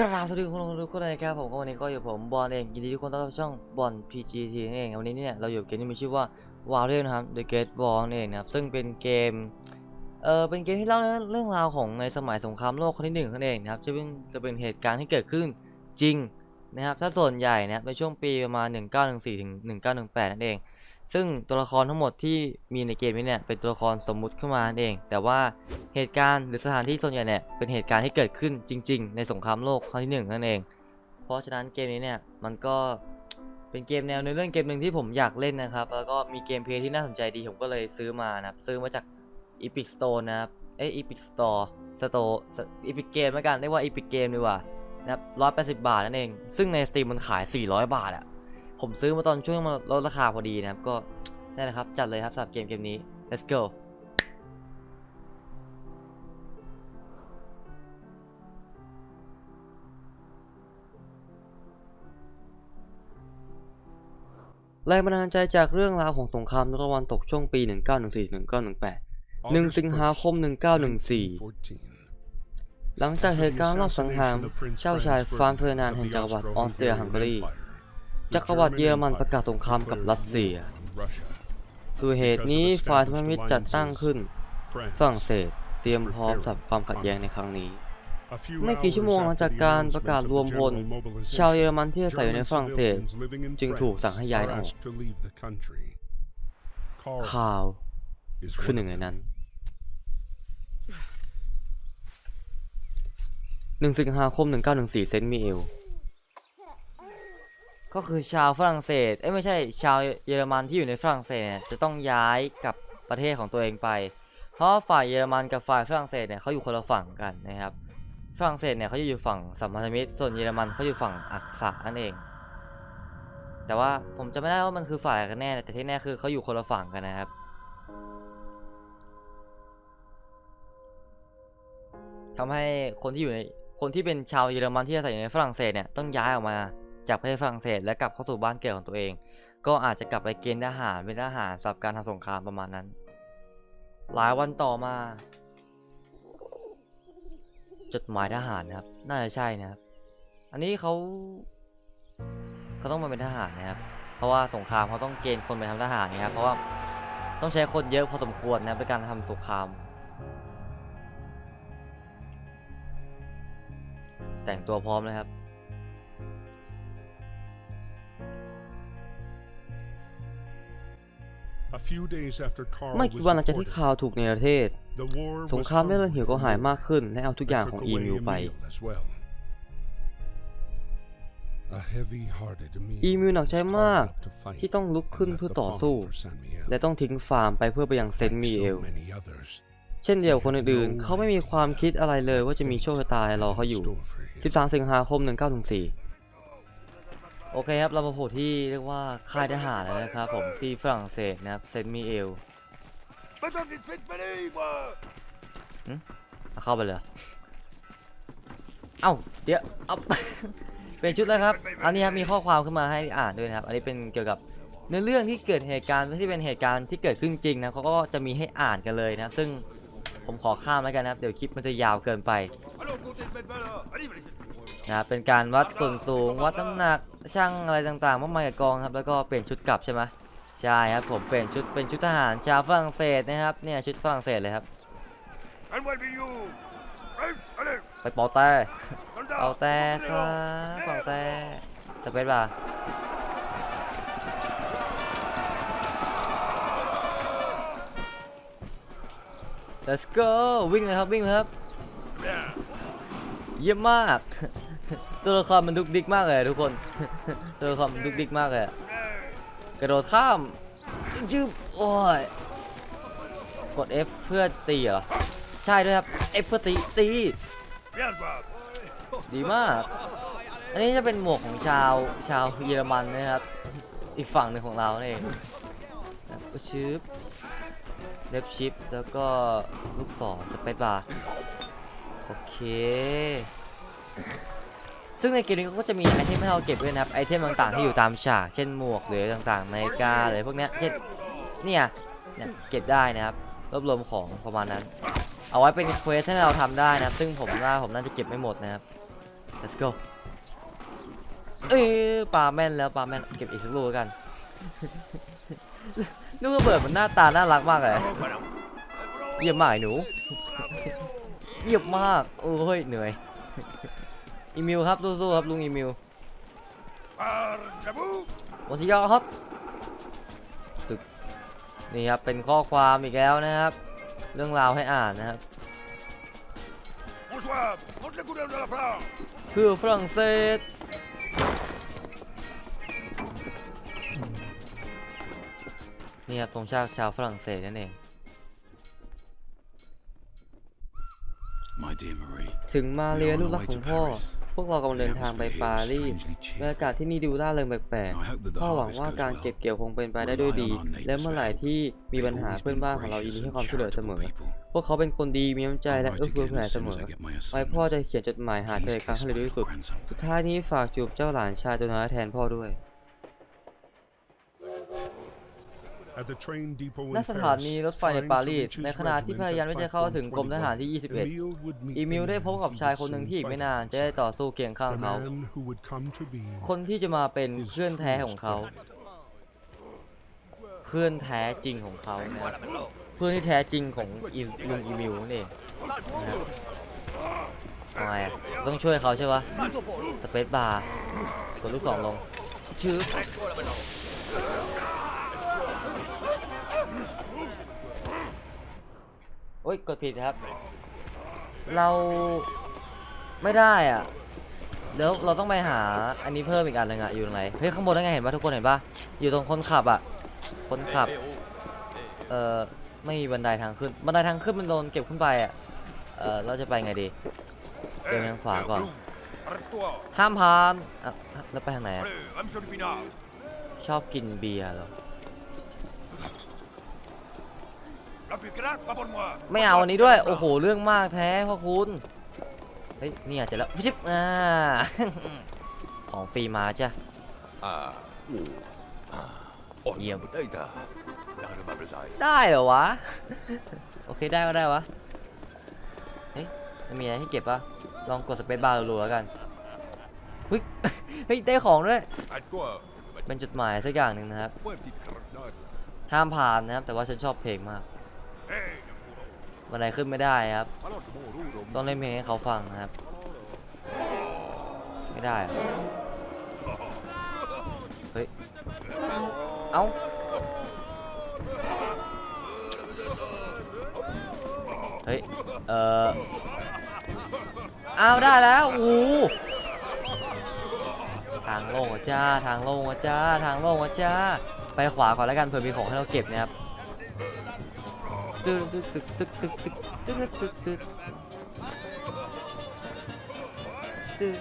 กราบสวัสดีคุณทุกคนนะครับผมก็วันนี้ก็อยู่ผมบอลเองยินดีทุกคนต้อนรับช่องบอล PGT นั่นเองวันนี้เนี่ยเราอยู่เกมที่มีชื่อว่า w a r r i o นะครับ The Great War นั่นเองนะครับซึ่งเป็นเกมเออเป็นเกมที่เล่าเรื่องราวของในสมัยสงครามโลกครั้งที่หนึ่งนั่นเองนะครับจะเป็นจะเป็นเหตุการณ์ที่เกิดขึ้นจริงนะครับถ้าส่วนใหญ่นะในช่วงปีประมาณ 1914ถึง1918นั่นเอง ซึ่งตัวละครทั้งหมดที่มีในเกมนี้เนี่ยเป็นตัวละครสมมุติขึ้นมาเอง แต่ว่าเหตุการณ์หรือสถานที่ส่วนใหญ่เนี่ยเป็นเหตุการณ์ที่เกิดขึ้นจริง ๆ ในสงครามโลกครั้งที่หนึ่งนั่นเอง เพราะฉะนั้นเกมนี้เนี่ยมันก็เป็นเกมแนวในอเรื่องเกมหนึ่งที่ผมอยากเล่นนะครับ แล้วก็มีเกมเพลย์ที่น่าสนใจดีผมก็เลยซื้อมานะครับซื้อมาจาก Epic Store นะครับเอ้ย Epic Store Store Epic Game แล้วกันเรียกว่า Epic Game ดีกว่านะครับร้อยแปดสิบบาทนั่นเอง ซึ่งใน Steam มันขาย 400 บาทอะ ผมซื้อมาตอนช่วงมันลดราคาพอดีนะครับ ก็นั่นแหละครับ จัดเลยครับสำหรับเกมเกมนี้ let's go แรงบันดาลใจจากเรื่องราวของสงครามตะวันตกช่วงปี 1914-1918หนึ่งสิงหาคม 1914 หลังจากเหตุการณ์รอบสังหารเจ้าชายฟรานซ์เฟอร์ดินานด์แห่งจักรวรรดิออสเตรียฮังการี จักรวรรดิเยอรมันประกาศสงครามกับรัสเซียด้วเหตุนี้ฝ่ายพันธมิตรจัดตั้งขึ้นฝรั่งเศสเตรียมพร้อมสำหรับความขัดแย้งในครั้งนี้ ไม่กี่ชั่วโมงหลังจากการประกาศรวมพล ชาวเยอรมันที่อาศัยอยู่ในฝรั่งเศส จึงถูกสั่งให้ย้ายออกข่าวคือหนึ่งในนั้นหนึ่งสิงหาคม 1914 เซนต์มิเอล ก็คือชาวฝรั่งเศสเอ้ยไม่ใช่ชาวเยอรมันที่อยู่ในฝรั่งเศสเนี่ยจะต้องย้ายกับประเทศของตัวเองไป เพราะฝ่ายเยอรมันกับฝ่ายฝรั่งเศสเนี่ยเขาอยู่คนละฝั่งกันนะครับฝรั่งเศสเนี่ยเขาจะอยู่ฝั่งสัมพันธมิตร ส่วนเยอรมันเขาอยู่ฝั่งอักษะนั่นเอง แต่ว่าผมจะไม่ได้ว่ามันคือฝ่ายกันแน่แต่ที่แน่คือเขาอยู่คนละฝั่งกันนะครับทำให้คนที่อยู่ในคนที่เป็นชาวเยอรมันที่อาศัยอยู่ในฝรั่งเศสเนี่ยต้องย้ายออกมา จากประเทศฝรั่งเศสและกลับเข้าสู่บ้านเกิดของตัวเอง ก็อาจจะกลับไปเกณฑ์ทหารเป็นทหารสำหรับการทำสงครามประมาณนั้น หลายวันต่อมา จดหมายทหารนะครับ น่าจะใช่นะครับ อันนี้เขาเขาต้องมาเป็นทหารนะครับ เพราะว่าสงครามเขาต้องเกณฑ์คนไปทำทหารนะครับ เพราะว่าต้องใช้คนเยอะพอสมควรนะครับในการทำสงคราม แต่งตัวพร้อมเลยครับ ไม่ไม่กี่กี่วัวันนหหลัลังงจาจากกที่ที่ข่าข่าววถูกเนรเทศสสงงคครารามมไม่ไม่เลิเลิกกหิหิววก็ก็หาหายยมามากกขึ้น และเอาทุกอย่างของอีมิวไป อีมิวหนักใจมากที่ที่ต้ต้อองงลุลุกกขึ้ขึ้นนเพื่เพื่ออต่ต่ออสู้สู้ และต้องทิ้งฟาร์มไปเพื่อไปยังเซนต์มีเอล เช่เช่นนเดีเดียยววคคนนอื่อื่นนๆๆเขาเขาไม่ไม่มีมีความคิดอะไรเลยว่าจะมีโชคชะตารอเขาอยู่ 13 สิงหาคม 1914 โอเคครับ เรามาโผล่ที่เรียกว่าค่ายทหารแล้วนะครับผมที่ฝรั่งเศสนะครับเซนต์มีเอลเอาเข้าไปเลย เอ้า เดี๋ยวเอาเป็นชุดแล้วครับ อันนี้ครับมีข้อความขึ้นมาให้อ่านด้วยนะครับ อันนี้เป็นเกี่ยวกับเนื้อเรื่องที่เกิดเหตุการณ์ที่เป็นเหตุการณ์ที่เกิดขึ้นจริงนะเขาก็จะมีให้อ่านกันเลยนะซึ่งผมขอข้ามแล้วกันนะครับ เดี๋ยวคลิปมันจะยาวเกินไป นะครับเป็นการวัดส่วนสูงวัดน้ำหนักช่างอะไรต่างๆมากมายกับกองครับแล้วก็เปลี่ยนชุดกลับใช่ไหมใช่ครับผมเปลี่ยนชุดเป็นชุดทหารชาวฝรั่งเศสนะครับเนี่ยชุดฝรั่งเศสเลยครับไปเป่าแต่เป่าแต่ครับเป่าแต่สเปซบาร์ let's go วิ่งเลยครับวิ่งเลยครับเยี่ยมมาก ตัวละครมันดุกดิกมากเลยทุกคน ตัวละครมันดุกดิกมากเลยกระโดดข้ามจึบโอ้ยกด F เพื่อตีเหรอ ใช่ด้วยครับ F เพื่อตีตี ดีมาก อันนี้จะเป็นหมวกของชาวชาวเยอรมันนะครับ อีกฝั่งหนึ่งของเราเองแล้วก็ชิปเล็บชิปแล้วก็ลูกศรสเปซบาร์โอเค ซึ่งในเกมนี้ก็จะมีไอเทมให้เราเก็บด้วยนะครับไอเทมต่างๆที่อยู่ตามฉาก เช่นหมวกหรือต่างๆในกาหรือพวกนี้เช่นเนี่ยเนี่ยเก็บได้นะครับรวบรวมของประมาณนั้น เอาไว้เป็นเควสให้เราทำได้นะครับ ซึ่งผมว่าผมน่าจะเก็บไม่หมดนะครับ let's go เอ้ยปลาแม่นแล้วปลาแม่นเก็บอีกสักลูกกันลูกระเบิดมันหน้าตาน่ารักมากเลยเยี่ยมมากไอ้หนูเยี่ยมมากโอ้ยเหนื่อย อีมิวครับสู้ๆครับลุงอีมิววันที่ยอดฮอตตึกนี่ครับเป็นข้อความอีกแล้วนะครับ เรื่องราวให้อ่านนะครับ Bonsoir, monte les couleurs de la France เพื่อฝรั่งเศสนี่ครับธงชาติชาวฝรั่งเศสนั่นเอง My dear Marie ถึงมาเรียลูกรักของพ่อ พวกเรากำลังเดินทางไปปารีสบรรยากาศที่นี่ดูร่าเริงแปลกๆพ่อหวังว่าการเก็บเกี่ยวคงเป็นไปได้ด้วยดี และเมื่อไหร่ที่มีปัญหาเพื่อนบ้านของเรายินดีให้ความช่วยเหลือเสมอ พวกเขาเป็นคนดีมีน้ำใจและเอื้อเฟื้อแผ่เสมอ ไว้พ่อจะเขียนจดหมายหาเธออีกครั้งให้เร็วที่สุด สุดท้ายนี้ฝากจูบเจ้าหลานชายตัวน้อยแทนพ่อด้วย ณ in สถานี Paris, รถไฟใน trying ปา to รีส reach his ในขณะที่ regiment พยายาม at ที่จะเข้าถึงกรมทหารที่ platform 21, Emile would meet 21 อีมิล the ได้ man พบกับ who ชาย would คนหนึ่ง soon ที่อีกไม่ fight นาน him. จะได้ต่อสู้เคียงข้าง The เขา man who would come to be คนที่จะมาเป็นเพื่อนแท้ของเขา เพื่อนแท้จริงของเขานะครับเพื่อนที่แท้จริงของอีลุงอีมิลนั่นเองนะครับทำไมอะต้องช่วยเขาใช่ปะสเปซบาร์กดลูกศรลงชื่อ โอ๊ยกดผิดครับ เราไม่ได้อะเดี๋ยวเราต้องไปหาอันนี้เพิ่มอีกอันหนึงอะอยู่ตรงไหนเฮ้ยข้างบนนั่นไงเห็นปะทุกคนเห็นปะอยู่ตรงคนขับอะ คนขับ เอ่อไม่มีบันไดทางขึ้น บันไดทางขึ้นมันโดนเก็บขึ้นไปอะ เอ่อเราจะไปไงดีเดินทางขวาก่อน ห้ามผ่านอะแล้วไปทางไหนอะชอบกินเบียร์เหรอ ไม่เอาอันนี้ด้วย โอ้โห เรื่องมากแท้พ่อคุณ เฮ้ย เนี่ยเจอแล้วชิบอ่า ของฟรีมาจ้ะ Ah, oh, ah Oh, Nhiều. la bouteille, t'as La redevable ça ได้เหรอวะ โอเคได้ก็ได้วะ เฮ้ยมันมีอะไรให้เก็บปะลองกดสเปซบาร์รัวๆแล้วกันเฮ้ย เฮ้ย ได้ของด้วย Arrête-toi เป็นจดหมายสักอย่างหนึ่งนะครับ Ouais, petite crotte ห้ามผ่านนะครับ แต่ว่าฉันชอบเพลงมาก Hey, le fourreau วันไหนขึ้นไม่ได้ครับ ต้องเล่นเพลงให้เขาฟังนะครับ ไม่ได้ เฮ้ย เอ้าเฮ้ย เอ่ออ้าได้แล้วอ้ทางโล่งอะจ้า ทางโล่งอะจ้า ทางโล่งอะจ้า ไปขวาก่อนแล้วกันเผื่อมีของให้เราเก็บนะครับ ตึ๊กตึ๊กตึ๊กตึ๊กตึ๊กตึ๊กตึ๊กตึ๊กตึ๊กตึ๊กตึ๊ก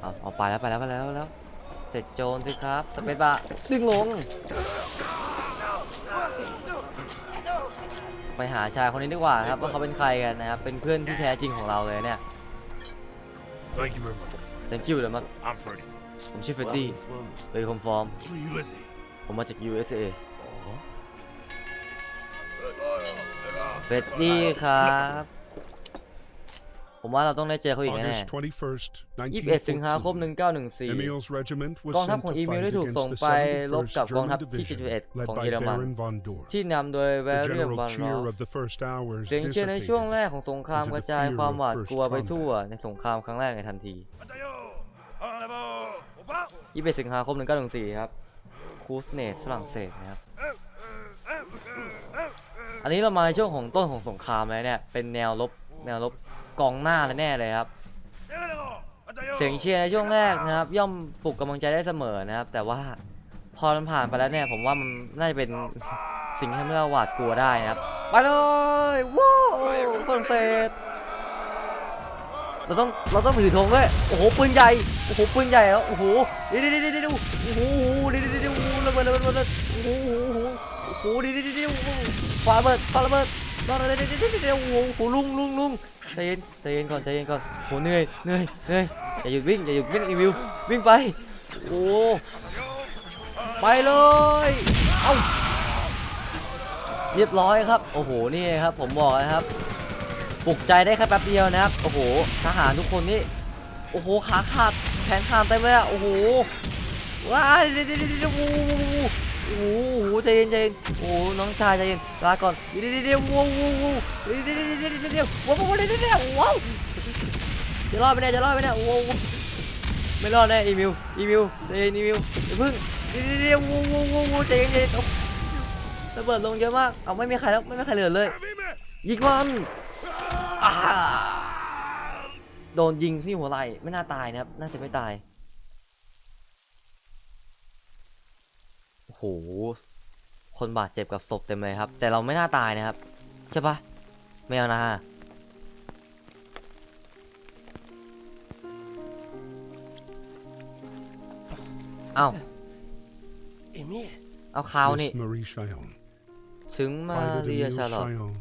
เอาเอาไปแล้วไปแล้วไปแล้วไปแล้ว เสร็จโจรสิครับสเปซบาร์ดึงลง ไปหาชายคนนี้ดีกว่าครับว่าเขาเป็นใครกันนะครับ เป็นเพื่อนที่แท้จริงของเราเลยเนี่ย Thank you very much. thank you เลยมั้ง I'm Freddy ผมชื่อเฟรดดี้เป็นคอ มฟอร์ม From USA ผมมาจาก USA เฟรดดี้ครับ ผมว่าเราต้องได้เจอเขาอีกแน่ August 21st, 21 สิงหาคม 1914. 1914 Emile's regiment was กองทัพ sent ของ to อีเมล fight ได้ถูก against ส่ง the ไปรบ 71st กับกองทัพ German ที่ division 71 led ของ by เยอรมัน Baron von Dorf. ที่นำโดยแว The เรียม general วันรอ cheer of the first hours เสียงเชียร์ในช่วงแร dissipated. กของสงครามกระจายความหวาดกลัวไปทั่วในสงครามครั้งแรกในทันที Bataillon En avant Au pas 21สิงหาคม 1914 ครับ คูสเนสฝรั่งเศสนะครับ อันนี้เรามาในช่วงของต้นของสงครามแล้วเนี่ย เป็นแนวรบแนวรบกองหน้าเลยแน่เลยครับ เสียงเชียร์ในช่วงแรกนะครับ ย่อมปลุกกำลังใจได้เสมอนะครับ แต่ว่าพอมันผ่านไปแล้วเนี่ยผมว่ามันน่าจะเป็นสิ่งที่ทำให้เราหวาดกลัวได้นะครับ ไปเลยว้าวฝรั่งเศสเราต้องเราต้องถือธงด้วยโอ้โหปืนใหญ่โอ้โหปืนใหญ่แล้วโอ้โหดี๋ยวเดี๋ยวเดี๋ยวเดี๋ยวโอ้โหดี๋ยวเดี๋ยวเดี๋ยวระ เบิดระเบิดระเบิดโอ้โหโอ้โหดี๋ยวเดี๋ยวเดี๋ยวฟ้าระเบิดฟ้าระเบิดรอเดี๋ยวเดี๋ยเดี๋ยวเดี๋ยวโอ้โหลุงลุงลุงใจเย็นใจเย็นก่อนใจเย็นก่อนโหเหนื่อยเหนื่อยเหนื่อยอย่าหยุดวิ่งอย่าหยุดวิ่งอีวิววิ่งไปโอ้ไปเลยเอ้าเรียบร้อยครับโอ้โหนี่ครับผมบอกนะครับปลุกใจได้แค่แป๊บเดียวนะครับโอ้โหทหารทุกคนนี่โอ้โหขาขาดแขนขาดเต็มเลยอะโอ้โห ว้าเดี๋ยวเดี๋ยวเดี๋ยวโอ้โหโอ้โหใจเย็นใจเย็นโอ้น้องชายใจเย็นลาก่อนเดี๋ยวเดี๋ยวเดี๋ยวว้าวว้าวว้าวเดี๋ยวเดี๋ยวเดี๋ยวเดี๋ยวเดี๋ยวว้าวว้าวเดี๋ยวเดี๋ยวเดี๋ยวว้าวจะรอดไหมเนี่ยจะรอดไหมเนี่ยว้าวว้าวไม่รอดแน่อีมิวอีมิวใจเย็นอีมิวอย่าพิ่งเดี๋ยวเดี๋ยวเดี๋ยวว้าวว้าวว้าวว้าวใจเย็นใจเย็นระเบิดลงเยอะมากเอาไม่มีใครแล้วไม่มีใครเหลือเลยยิงมันโดนยิงที่หัวไหล่ไม่น่าตายนะครับน่าจะไม่ตาย โอ้โห คนบาดเจ็บกับศพเต็มเลยครับ แต่เราไม่น่าตายนะครับ ใช่ปะไม่เอานะเอ้า Emil. เอาคราวนี่ Miss Marie Cheyenne, ถึงมา Private เรีย Emile ชาร์ลอต Cheyenne,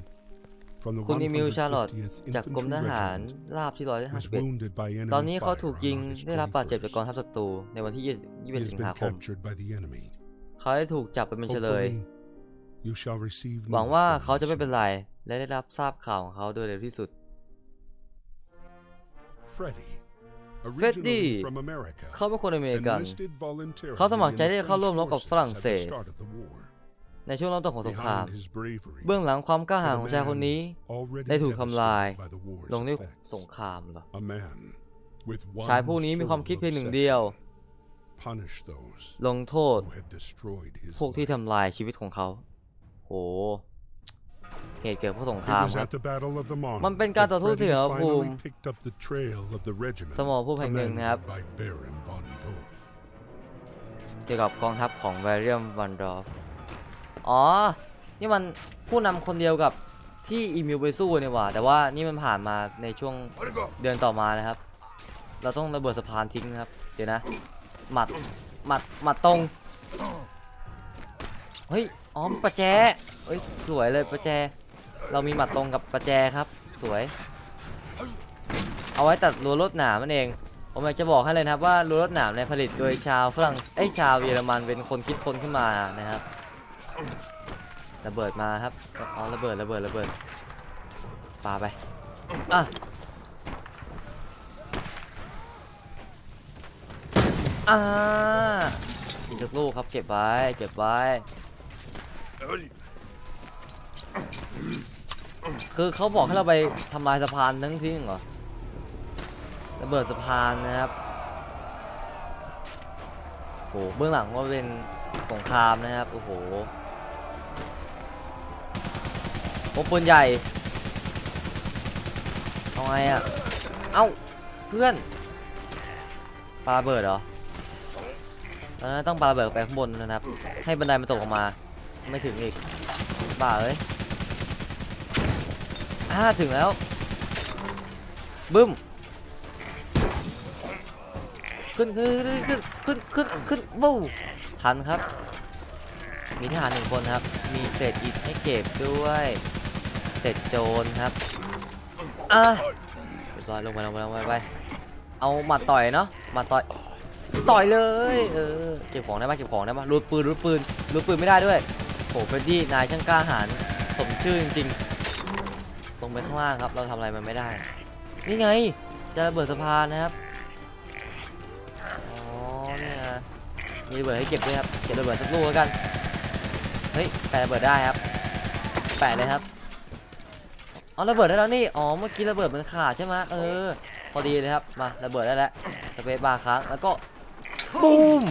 from the คุณอีมิลชาร์ลอต 150th จากกรมท Infantry หาร Regiment ราบที่ร้อยห้า was สิบเอ็ด wounded by ตอน enemy นี้เขา fire ถูก on ยิง August ได้รับบาดเจ็บจากกอง 21st. ทัพศัตรูในวันที่ He 21 has สิง been หาคม captured by the enemy. เขาได้ถูกจับไปเป็นเฉลย Hopefully, you shall receive หวัง news ว่า from เขาจะ him ไม่เป็น soon. ไร และได้รับทราบข่าวของเขาโดยเร็วที่สุด Freddie, Freddie originally from America, เขาเป็นคนอเมริกัน enlisted voluntarily เขาสมัครใจ in ที่ the จะเข้าร่วมรบกับ French ฝรั่ง forces เศ at ส the start of the war. ในช่วงเริ่มต้นของสงคราม Behind his bravery, เบื้องหลังความกล้าหาญของชายคนนี้ already ได้ถูกทำลาย devastated by the war's ลงด้วย effects. สงครามเหรอ A man with one ชายผู้นี้มีความคิดเพียงหนึ่งเดียว obsession. Punish those ลงโทษ who have destroyed his พวกที่ life. ทำลายชีวิตของเขา โห เหตุเกิดเพราะสงค It ราม was ครับ at the Battle of the Marne มันเป็นการต่อ that สู้ที่ Freddie เหนือภูมิ finally picked up the trail of the regiment สมรภูมิแห่งหนึ่งนะครับ commanded by Baron von Dorf. เกี่ยวกับกองทัพของแวริอัมวันดอฟ อ๋อ นี่มันผู้นำคนเดียวกับที่อีมิวไปสู้นี่หว่าแต่ว่านี่มันผ่านมาในช่วง Allez, go! เดือนต่อมานะครับ เราต้องระเบิดสะพานทิ้งนะครับ เดี๋ยวนะ หมัดหมัดหมัดตรงเฮ้ยอ๋อประแจเฮ้ยสวยเลยประแจ เรามีหมัดตรงกับประแจครับ สวย เอาไว้ตัดรั้วรวดหนามนั่นเองผมอยากจะบอกให้เลยนะครับว่ารั้วรวดหนามเนี่ยผลิตโดยชาวฝรั่งเอ้ชาวเยอรมันเป็นคนคิดค้นขึ้นมานะครับระเบิดมาครับอ๋อระเบิดระเบิดระเบิดปาไปอะ อ่าอีกสักลูกครับเก็บไว้เก็บไว้ Eh, Vas-y! คือเขาบอกให้เราไปทำลายสะพานทั้งทิ้งเหรอระเบิดสะพานนะครับโหเบื้องหลังว่าเป็นสงครามนะครับโอ้โหโอ้ปืนใหญ่เอาไงอะเอ้าเพื่อนปาระเบิดเหรอ ตอนนั้นต้องปาระเบิดไปข้างบนนะครับ ให้บันไดมันตกลงมา ไม่ถึงอีก บ้าเอ้ยอ่าถึงแล้ว บึ้ม ขึ้นขึ้นขึ้นขึ้นขึ้นขึ้นขึ้นวู้ทันครับ มีทหารหนึ่งคนครับ มีเศษอิฐให้เก็บด้วย เศษโจรครับอะเรียบร้อยลงไปลงไปลงไปไป เอาหมัดต่อยเนาะหมัดต่อย ต่อยเลย เออ เก็บของได้ปะเก็บของได้ปะรูดปืนรูดปืนรูดปืนไม่ได้ด้วยโหเฟรดดี้นายช่างกล้าหาญสมชื่อจริงๆลงไปข้างล่างครับ เราทำอะไรมันไม่ได้ นี่ไง จะระเบิดสะพานนะครับ อ๋อเนี่ยมีระเบิดให้เก็บด้วยครับ เก็บระเบิดสักลูกแล้วกัน เฮ้ย แปะระเบิดได้ครับ แปะเลยครับอ๋อระเบิดได้แล้วนี่ อ๋อ เมื่อกี้ระเบิดมันขาดใช่ไหมเออ พอดีเลยครับ มาระเบิดได้แล้วสเปซบาร์ค้างแล้วก็ บูม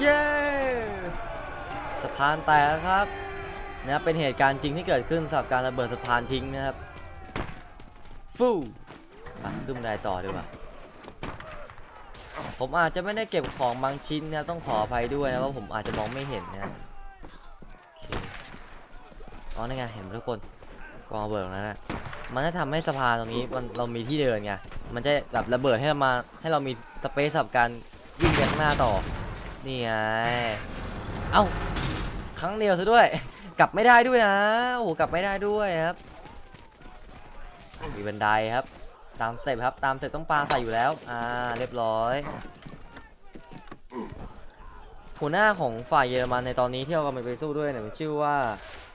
เย้สะพานแตกแล้วครับนะครับเป็นเหตุการณ์จริงที่เกิดขึ้นสำหรับการระเบิดสะพานทิ้งนะครับ ฟูมาขึ้นบันไดต่อดีกว่าผมอาจจะไม่ได้เก็บของบางชิ้นนะครับต้องขออภัยด้วยนะว่าผมอาจจะมองไม่เห็นนะครับโอเค อ๋อนี่ไงเห็นทุกคนกองระเบิดตรงนั้นนะมันจะทำให้สะพานตรงนี้มันเรามีที่เดินไงมันจะแบบระเบิดให้เรามาให้เรามีสเปซสำหรับการวิ่งไปข้างหน้าต่อนี่ไงเอ้าครั้งเดียวซะด้วย กลับไม่ได้ด้วยนะโอ้โหกลับไม่ได้ด้วยครับมีบันไดครับ ตามเสเต็ปครับ ตามเสเต็ปต้องปลาใส่อยู่แล้ว อ่า เรียบร้อยหัวหน้าของฝ่ายเยอรมันในตอนนี้ที่เรากำลังไปสู้ด้วยเนี่ยชื่อว่า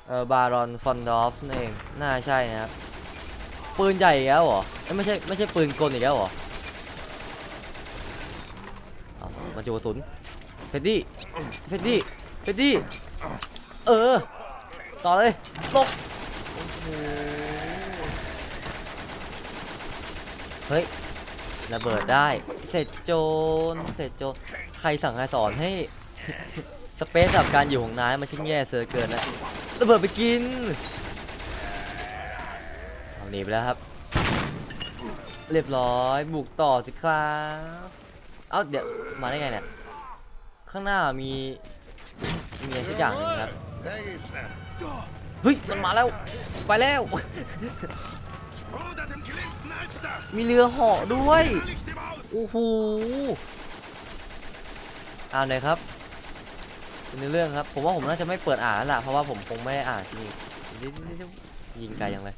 เออบารอนฟอนดอฟนั่นเองน่าใช่นะครับปืนใหญ่แล้วเหรอไม่ใช่ไม่ใช่ปืนกลอีกแล้วเหรอเอาจุกระสุนเฟดดี้เฟดดี้เฟดดี้เออต่อเลยลบเฮ้ยระเบิดได้เสร็จโจรเสร็จโจรใครสั่งใครสอนให้สเปซกับการอยู่ของนายมันช่างแย่เสือเกินนะ ระเบิดไปกินเอาหนีไปแล้วครับ เรียบร้อยบุกต่อสิครับเอ้าเดี๋ยวมาได้ไงเนี่ยข้างหน้ามีมีอะไรสักอย่างหนึงครับ Hey, sir. เฮ้ยมันมาแล้วไปแล้ว Bruder dem geliebten Alster! มีเรือเหาะด้วย Licht im Haus! โอ้โหอ่านเลยครับ เป็นเรื่องครับ ผมว่าผมน่าจะไม่เปิดอ่านแล้วล่ะ เพราะว่าผมคงไม่ได้อ่านจริงๆยิงไกลยังเลย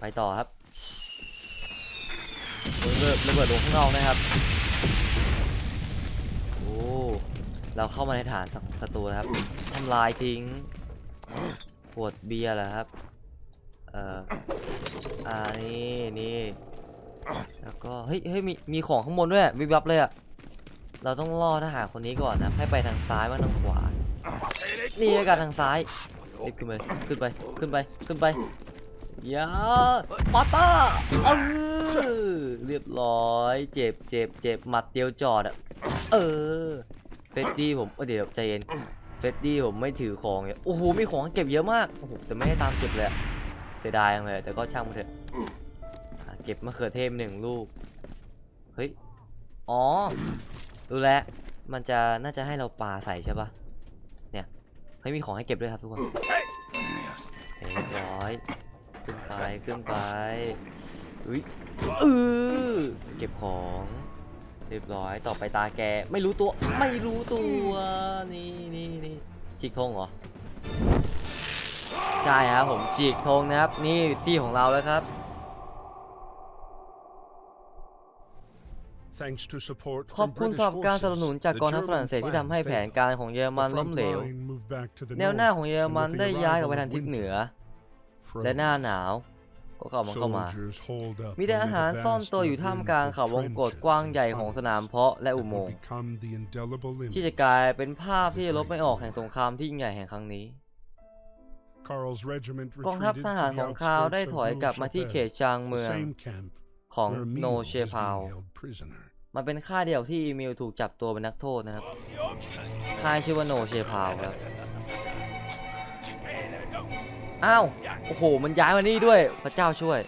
ไปต่อครับระเบิดระเบิดลงข้างนอกนะครับ โอ้ เราเข้ามาในฐานศัตรูแล้วครับทำลายทิ้งขวดเบียร์เหรอครับ เอ่ออ่านี่นี่แล้วก็ เฮ้ยเฮ้ยมีมีของข้างบนด้วยวิบวับเลยอะ เราต้องล่อทหารคนนี้ก่อนนะให้ไปทางซ้ายบ้างทางขวา นี่ละกันทางซ้ายรีบขึ้นไปขึ้นไปขึ้นไปขึ้นไปอยาปาต้าเออเรียบร้อย เจ็บเจ็บเจ็บหมัดเดียวจอดอะเออเฟดดี้ผมเอ้ยเดี๋ยวใจเย็นเฟดดี้ผมไม่ถือของเนี่ยโอ้โหมีของเก็บเยอะมากโอ้โหแต่ไม่ได้ตามเก็บเลยเสียดายจังเลยแต่ก็ช่างมันเถอะเก็บมะเขือเทศหนึ่งลูกเฮ้ยอ๋อ รู้แล้ว มันจะน่าจะให้เราปาใส่ใช่ปะเนี่ยเฮ้ยมีของให้เก็บด้วยครับทุกคนเฮ้ยเรียบร้อย ขึ้นไป ขึ้นไปอุ้ยเออเก็บของเรียบร้อย ต่อไปตาแก ไม่รู้ตัว ไม่รู้ตัว นี่นี่นี่ฉีกธงเหรอ ใช่ครับผมฉีกธงนะครับ นี่ที่ของเราแล้วครับ ขอบ from คุณ British สำหรับการสนับสนุน forces, จาก the กองทัพ German ฝรั่งเศสที่ทำ plan ให้แผน failed. การของเยอร The มันล้ม front เหลว line moved back to the แนวหน้า north, ของเยอร and มัน with the ได้ย้ายกลับไป arrival ทาง of ทิศเหนือ winter, และหน้า frozen. หนาวก็เข้ามาเข้ามา Soldiers holed up มีแต่ท amid หาร a ซ่อน vast ตัวอยู่ท่ามกลาง labyrinth เขาว of งกฏ trenches กว้าง and ใหญ่ของสนามเพาะและ that อุโม will งค์ become the indelible ที่ image. จะกลายเป็นภาพที่ลบไม่ออกแห่งสงครามที่ยิ่งใหญ่แห่งครั้งนี้ Karl's regiment กองทัพ retreated ท to หาร the ของคาว outskirts ได้ of ถอยกลับมาที่เขต Neuchâtel, ชางเมื the อง same camp ของ where โน Emil เช was พาว being held prisoner. มันเป็นค่ายเดียวที่อีมิลถูกจับตัวเป็นนักโทษนะครับ ค่ายชื่อว่าโนเชพาวครับ อ้าว โอ้โห มันย้ายมานี่ด้วย พระเจ้าช่วย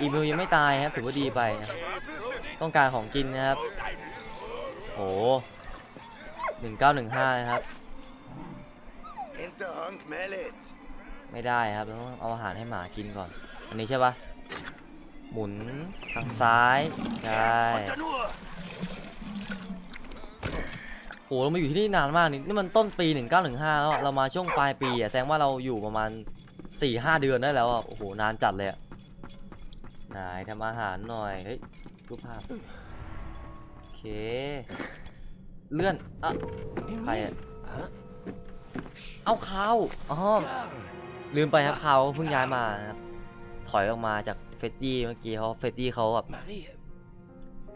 อีมิลยังไม่ตายครับ ถือว่าดีไปนะ ต้องการของกินนะครับโหหนึ่งเก้าหนึ่งห้านะครับ Hinterhand Mellet! ไม่ได้ครับ เราต้องเอาอาหารให้หมากินก่อน อันนี้ใช่ปะ หมุนทางซ้ายใช่ Da nur! โหเรามาอยู่ที่นี่นานมากนี่นี่มันต้นปี 1915 แล้วอะเรามาช่วงปลายปีอะแสดงว่าเราอยู่ประมาณ 4-5 เดือนได้แล้วอะโอ้โหนานจัดเลยอะไหนทำอาหารหน่อยเฮ้ยรูปภาพโอเคเลื่อนอะใครอะเอาเขาอ๋อลืมไปครับเขาเพิ่งย้ายมานะครับถอยออกมาจาก เฟดดี้เมื่อกี้เขาเฟดดี้เขาแบบ Marie,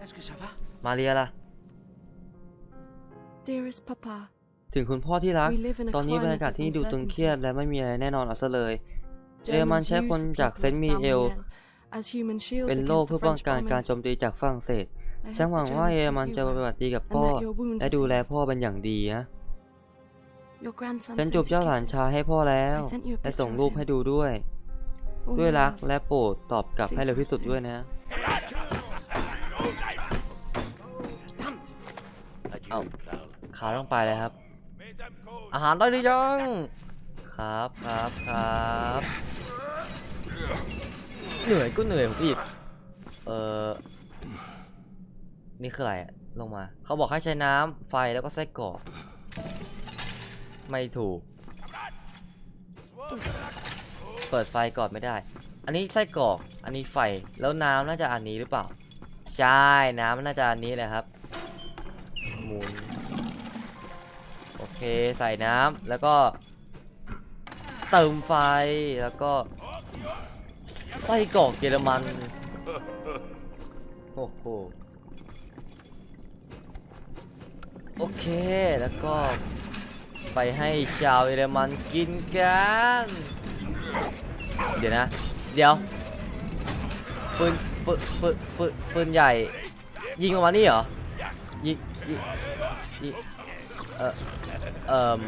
est-ce que ça va มาเรียล่ะ Dearest Papa, ถึงคุณพ่อที่รัก we live in a ตอนนี้บรร climate ยากาศ of ที่นี่ดูตึงเครียด uncertainty. และไม่มีอะไรแน่นอนเอาซะเลย เยอรมัน Germans ใช้คน use the จาก people เซนต์ of มีเอล Saint-Mihiel as human shields เป็นโล่ against เพื่อ the ป้อง French กันการ bombings. โจมตีจากฝรั่งเศส I ฉัน hope หวัง the ว่า Germans เยอรมัน treat จะ you ป well ฏิบัติดีกับ and พ่อ that your wounds และ are ดูแล safe. พ่อเป็นอย่างดีนะ Your grandson ฉัน sent จูบ you เจ้าหลาน kisses. ชายให้พ่อแล้ว I sent you a และ picture ส่ง of รูป him. ให้ดูด้วย Oh, ด้วย my รัก love. และโปรดตอบกลับให้ Please เร็วที่สุด rest ด้วยนะ Adieu, Oh. Karl. ขาต้องไปเลยครับ อาหารได้หรือยัง ครับครับครับเหนื่อยก็เหนื่อยผมอีก เออนี่คืออะไรอะลงมา เขาบอกให้ใช้น้ำไฟแล้วก็ไส้กรอกไม่ถูก เปิดไฟก่อนไม่ได้ อันนี้ไส้กรอก อันนี้ไฟ แล้วน้ำน่าจะอันนี้หรือเปล่า ใช่ น้ำน่าจะอันนี้แหละครับ หมุน โอเค ใส่น้ำแล้วก็ เติมไฟ แล้วก็ ไส้กรอกเยอรมัน โอ้โห โอเค แล้วก็ไปให้ชาวเยอรมันกินกัน เดี๋ยวนะ เดี๋ยวปืนปืนปืนปืนปืนใหญ่ ยิงออกมานี่เหรอ ยิงยิงยิงเออเอ่ม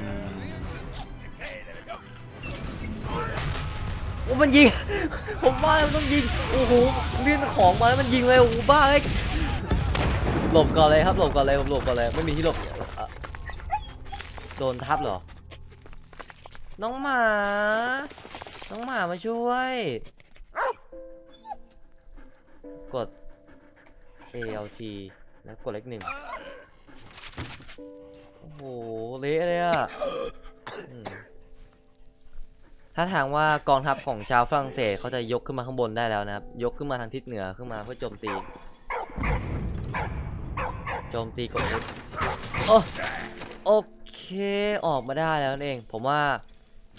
โอ้มันยิง ผมว่ามันต้องยิง โอ้โหเลื่อนของมาแล้วมันยิงเลยโอ้โหบ้าเลยหลบก่อนเลยครับหลบก่อนเลยผมหลบก่อนเลยไม่มีที่หลบโดนทับเหรอ น้องหมา น้องหมามาช่วย กด ALT แล้วกดเลขหนึ่งโอ้โห เละเลยอะถ้าทางว่ากองทัพของชาวฝรั่งเศสเขาจะยกขึ้นมาข้างบนได้แล้วนะครับ ยกขึ้นมาทางทิศเหนือขึ้นมาเพื่อโจมตี โจมตีกด F โอ้โอเค ออกมาได้แล้วนั่นเอง ผมว่า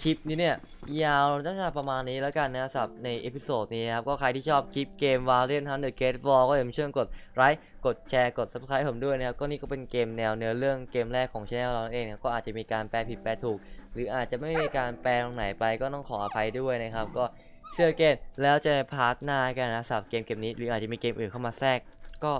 คลิปนี้เนี่ย ยาวน่าจะประมาณนี้แล้วกันนะสำหรับในเอพิโซดนี้ครับ ก็ใครที่ชอบคลิปเกม Valiant Hunt The Gate War ก็อย่าลืมเชื่อกดไลค์กดแชร์กด Subscribe ผมด้วยนะครับ ก็นี่ก็เป็นเกมแนวเนื้อเรื่องเกมแรกของช anel เราเองนะก็อาจจะมีการแปลผิดแปลถูก หรืออาจจะไม่มีการแปลตรงไหนไปก็ต้องขออภัยด้วยนะครับ ก็เชื่อเกมแล้วจะในพาร์ทหน้ากันนะสำหรับเกมเกมนี้ หรืออาจจะมีเกมอื่นเข้ามาแทรกก็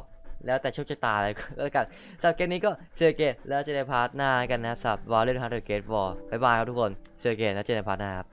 แล้วแต่โชคชะตาเลยแล้วกันสำหรับเกมนี้ก็เจอเกมแล้วเจอในพาร์ทหน้ากันนะสำหรับ Valiant Hunt The Gate War บ๊ายบายครับทุกคนเจอเกมแล้วเจอในพาร์ทหน้าครับ